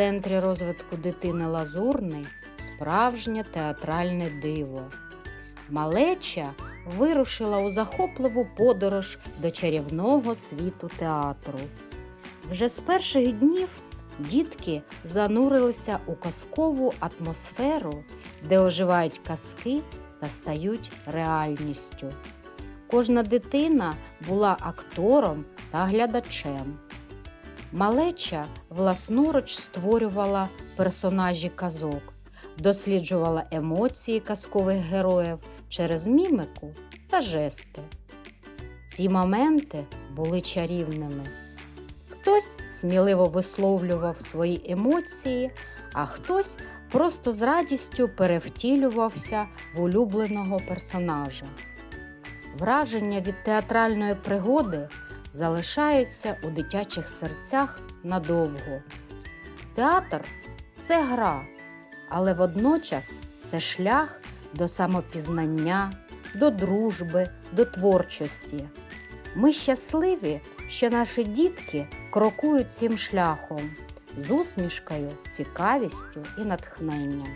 центрі розвитку дитини Лазурний справжнє театральне диво. Малеча вирушила у захопливу подорож до чарівного світу театру. Вже з перших днів дітки занурилися у казкову атмосферу, де оживають казки та стають реальністю. Кожна дитина була актором та глядачем. Малеча власноруч створювала персонажі казок, досліджувала емоції казкових героїв через мімику та жести. Ці моменти були чарівними. Хтось сміливо висловлював свої емоції, а хтось просто з радістю перевтілювався в улюбленого персонажа. Враження від театральної пригоди залишаються у дитячих серцях надовго. Театр це гра, але водночас це шлях до самопізнання, до дружби, до творчості. Ми щасливі, що наші дітки крокують цим шляхом з усмішкою, цікавістю і натхненням.